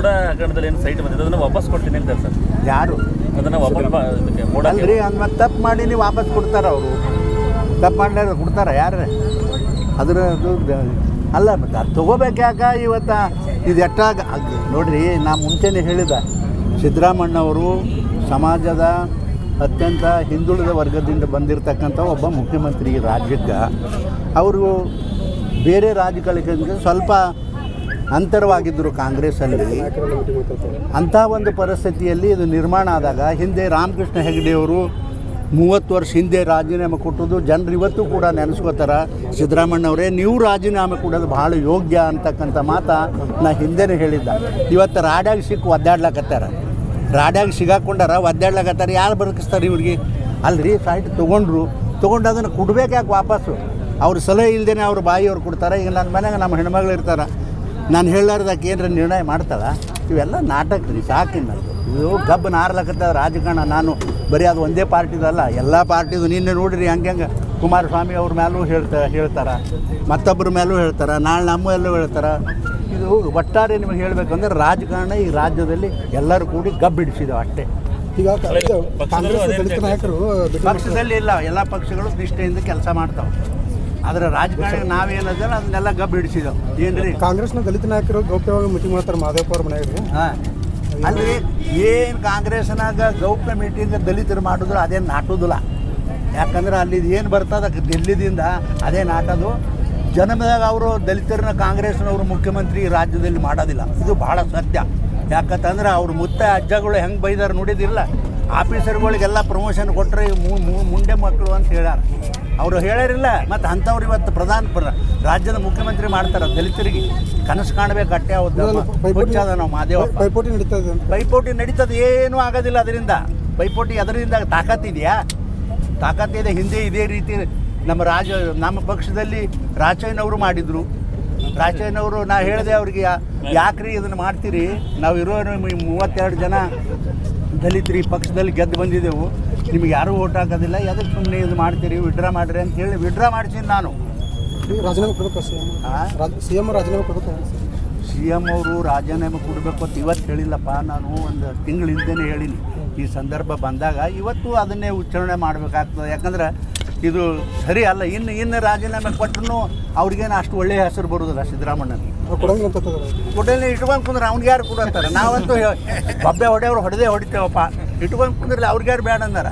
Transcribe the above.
ಮೋಡ ಹಗರಣದಲ್ಲಿ ಏನು ಸೈಟ್ ಬಂದಿದೆ ಅದನ್ನ ವಾಪಸ್ ಕೊಡ್ತೀನಿ ಹೇಳ್ತಾರೆ. ಸರ್ ಯಾರು? ಅದನ್ನ ವಾಪಸ್ ಅಲ್ರಿ ಮತ್ತೆ ತಪ್ಪು ಮಾಡಿ ನೀವು ವಾಪಸ್ ಕೊಡ್ತಾರ ಅವರು. ತಪ್ಪು ಮಾಡ್ಲಾರ ಕೊಡ್ತಾರ ಯಾರು ಅದ್ರ ಅದು ಅಲ್ಲ ಮತ್ತೆ ಅದು ತೊಗೋಬೇಕಾಗ ಇವತ್ತು? ಇದು ಎಟ್ಟಾಗ ಅದ್ ನೋಡ್ರಿ ನಾ ಮುಂಚೆನೇ ಹೇಳಿದ ಸಿದ್ದರಾಮಣ್ಣವರು ಸಮಾಜದ ಅತ್ಯಂತ ಹಿಂದುಳಿದ ವರ್ಗದಿಂದ ಬಂದಿರತಕ್ಕಂಥ ಒಬ್ಬ ಮುಖ್ಯಮಂತ್ರಿ ರಾಜ್ಯಕ್ಕೆ ಅವರು ಬೇರೆ ರಾಜ್ಯಗಳಿಗೆ ಸ್ವಲ್ಪ ಅಂತರವಾಗಿದ್ದರು ಕಾಂಗ್ರೆಸ್ಸಲ್ಲಿ ಅಂಥ ಒಂದು ಪರಿಸ್ಥಿತಿಯಲ್ಲಿ ಇದು ನಿರ್ಮಾಣ ಆದಾಗ ಹಿಂದೆ ರಾಮಕೃಷ್ಣ ಹೆಗಡೆಯವರು ಮೂವತ್ತು ವರ್ಷ ಹಿಂದೆ ರಾಜೀನಾಮೆ ಕೊಟ್ಟದ್ದು ಜನರು ಇವತ್ತು ಕೂಡ ನೆನೆಸ್ಕೋತಾರ. ಸಿದ್ದರಾಮಣ್ಣವರೇ ನೀವು ರಾಜೀನಾಮೆ ಕೊಡೋದು ಭಾಳ ಯೋಗ್ಯ ಅಂತಕ್ಕಂಥ ಮಾತ ನಾ ಹಿಂದೆನೇ ಹೇಳಿದ್ದ. ಇವತ್ತು ರಾಡ್ಯಾಗ ಸಿಕ್ಕು ಒದ್ದಾಡ್ಲಕತ್ತಾರ. ರಾಡ್ಯಾಗ ಸಿಗಾಕೊಂಡಾರ ಒದ್ದಾಡ್ಲಕತ್ತಾರ. ಯಾರು ಬದುಕಿಸ್ತಾರೆ ಇವ್ರಿಗೆ? ಅಲ್ರಿ ಸೈಟ್ ತೊಗೊಂಡ್ರು. ತೊಗೊಂಡು ಅದನ್ನು ಕೊಡ್ಬೇಕು ಯಾಕೆ ವಾಪಸ್ಸು? ಅವ್ರ ಸಲಹೆ ಇಲ್ಲದೇ ಅವ್ರ ಬಾಯಿಯವ್ರು ಕೊಡ್ತಾರೆ. ಈಗ ನನ್ನ ಮನೆಗೆ ನಮ್ಮ ಹೆಣ್ಮಗಳು ಇರ್ತಾರೆ. ನಾನು ಹೇಳಾರ್ದಕ್ಕೆ ಏನರ ನಿರ್ಣಯ ಮಾಡ್ತಾಳೆ? ಇವೆಲ್ಲ ನಾಟಕ ರೀ ಸಾಕಿನ ನನಗೆ ಇದು ಗಬ್ಬ ನಾರ್ಲಕತ್ತ ರಾಜಕಾರಣ. ನಾನು ಬರೀ ಅದು ಒಂದೇ ಪಾರ್ಟಿದಲ್ಲ ಎಲ್ಲ ಪಾರ್ಟಿದು ನಿನ್ನೆ ನೋಡಿರಿ ಹಂಗೆ ಹಂಗೆ ಕುಮಾರಸ್ವಾಮಿ ಅವ್ರ ಮೇಲೂ ಹೇಳ್ತಾ ಹೇಳ್ತಾರೆ. ಮತ್ತೊಬ್ಬರ ಮೇಲೂ ಹೇಳ್ತಾರೆ ನಾಳೆ ನಮ್ಮ ಎಲ್ಲೂ ಹೇಳ್ತಾರೆ. ಇದು ಒಟ್ಟಾರೆ ನಿಮಗೆ ಹೇಳಬೇಕಂದ್ರೆ ರಾಜಕಾರಣ ಈ ರಾಜ್ಯದಲ್ಲಿ ಎಲ್ಲರೂ ಕೂಡಿ ಗಬ್ಬಿಡಿಸಿದವು ಅಷ್ಟೇ. ಈಗ ಕಾಂಗ್ರೆಸ್ ನಾಯಕರು ಪಕ್ಷದಲ್ಲಿ ಇಲ್ಲ ಎಲ್ಲ ಪಕ್ಷಗಳು ನಿಷ್ಠೆಯಿಂದ ಕೆಲಸ ಮಾಡ್ತಾವೆ. ಆದರೆ ರಾಜಕಾರಣ ನಾವೇನದಲ್ಲ ಅದನ್ನೆಲ್ಲ ಗಬ್ಬು ಹಿಡಿಸಿದವು. ಏನ್ರಿ? ಕಾಂಗ್ರೆಸ್ನ ದಲಿತ ನಾಯಕರು ಗೌಪ್ಯವಾಗಿ ಮೀಟಿಂಗ್ ಮಾಡ್ತಾರೆ ಮಾದೇವಪ್ಪ ಅವ್ರ ಮನೆಯವ್ರಿ ಹಾಂ. ಅಲ್ಲಿ ಏನು ಕಾಂಗ್ರೆಸ್ನಾಗ ಗೌಪ್ಯ ಮೀಟಿಂಗ್ ದಲಿತರು ಮಾಡಿದ್ರು ಅದೇನು ನಾಟೋದಿಲ್ಲ. ಯಾಕಂದ್ರೆ ಅಲ್ಲಿ ಏನು ಬರ್ತದ ದಿಲ್ಲಿದಿಂದ ಅದೇ ನಾಟೋದು. ಜನ್ಮದಾಗ ಅವರು ದಲಿತರನ್ನ ಕಾಂಗ್ರೆಸ್ನವರು ಮುಖ್ಯಮಂತ್ರಿ ರಾಜ್ಯದಲ್ಲಿ ಮಾಡೋದಿಲ್ಲ. ಇದು ಭಾಳ ಸತ್ಯ. ಯಾಕಂತಂದ್ರೆ ಅವ್ರ ಮುತ್ತ ಅಜ್ಜಗಳು ಹೆಂಗೆ ಬೈದಾರ ನೋಡಿದಿಲ್ಲ ಆಫೀಸರ್ಗಳಿಗೆಲ್ಲ ಪ್ರಮೋಷನ್ ಕೊಟ್ಟರೆ ಮುಂಡೆ ಮಕ್ಕಳು ಅಂತ ಹೇಳ್ಯಾರ. ಅವರು ಹೇಳಿರಲಿಲ್ಲ ಮತ್ತು ಅಂಥವ್ರು ಇವತ್ತು ಪ್ರಧಾನ ಪ್ರ ರಾಜ್ಯದ ಮುಖ್ಯಮಂತ್ರಿ ಮಾಡ್ತಾರೆ. ದಲಿತರಿಗೆ ಕನಸು ಕಾಣಬೇಕು ಅಟ್ಟೆ ಹುಚ್ಚದ ನಾವು ಮಾದೇವಪ್ಪ. ಪೈಪೋಟಿ ನಡೀತದೆ ಪೈಪೋಟಿ ನಡೀತದೆ. ಏನೂ ಆಗೋದಿಲ್ಲ ಅದರಿಂದ. ಪೈಪೋಟಿ ಅದರಿಂದ ತಾಕತ್ತಿದೆಯಾ ತಾಕತ್ತಿದೆ ಹಿಂದೆ ಇದೇ ರೀತಿ ನಮ್ಮ ರಾಜ ನಮ್ಮ ಪಕ್ಷದಲ್ಲಿ ರಾಜಯ್ಯನವರು ಮಾಡಿದರು. ರಾಜಯ್ಯನವರು ನಾ ಹೇಳಿದೆ ಅವ್ರಿಗೆ ಯಾಕ್ರಿ ಇದನ್ನು ಮಾಡ್ತೀರಿ? ನಾವು ಇರೋ ಮೂವತ್ತೆರಡು ಜನ ದಲಿತರು ಈ ಪಕ್ಷದಲ್ಲಿ ಗೆದ್ದು ಬಂದಿದ್ದೆವು. ನಿಮಗೆ ಯಾರೂ ಓಟ್ ಹಾಕೋದಿಲ್ಲ. ಎದಕ್ಕೆ ಸುಮ್ಮನೆ ಇದು ಮಾಡ್ತೀರಿ? ವಿಡ್ರಾ ಮಾಡಿರಿ ಅಂತ ಹೇಳಿ ವಿಡ್ರಾ ಮಾಡ್ತೀನಿ ನಾನು. ರಾಜೀನಾಮೆ ಕೊಡಬೇಕು ಸಿ ಎಂ? ಆ? ಸಿ ಎಂ ರಾಜೀನಾಮೆ ಕೊಡಬೇಕು? ಸಿ ಎಂ ಅವರು ರಾಜೀನಾಮೆ ಕೊಡಬೇಕು ಅಂತ ಇವತ್ತು ಹೇಳಿಲ್ಲಪ್ಪ. ನಾನು ಒಂದು ತಿಂಗಳಿಂದನೇ ಹೇಳಿನಿ. ಈ ಸಂದರ್ಭ ಬಂದಾಗ ಇವತ್ತು ಅದನ್ನೇ ಉಚ್ಚಾರಣೆ ಮಾಡಬೇಕಾಗ್ತದೆ. ಯಾಕಂದ್ರೆ ಇದು ಸರಿ ಅಲ್ಲ ಇನ್ನು ಇನ್ನು ರಾಜೀನಾಮೆ ಕೊಟ್ಟರು ಅವ್ರಿಗೇನು ಅಷ್ಟು ಒಳ್ಳೆಯ ಹೆಸರು ಬರುವುದಿಲ್ಲ ಸಿದ್ದರಾಮಣ್ಣನಿಗೆ ಕೊಡಲಿ ಇಟ್ಕೊಂಡು ಕುಂದ್ರೆ ಅವ್ನಿಗೆ ಯಾರು ಕೊಡಂತಾರೆ? ನಾವಂತೂ ಬಬ್ಬೆ ಹೊಡೆಯವ್ರು ಹೊಡೆದೇ ಹೊಡಿತೇವಪ್ಪ. ಇಟ್ಕೊಂಡು ಕುಂದ್ರಲಿ ಅವ್ರಿಗೆ ಯಾರು ಬೇಡ ಅಂದಾರ?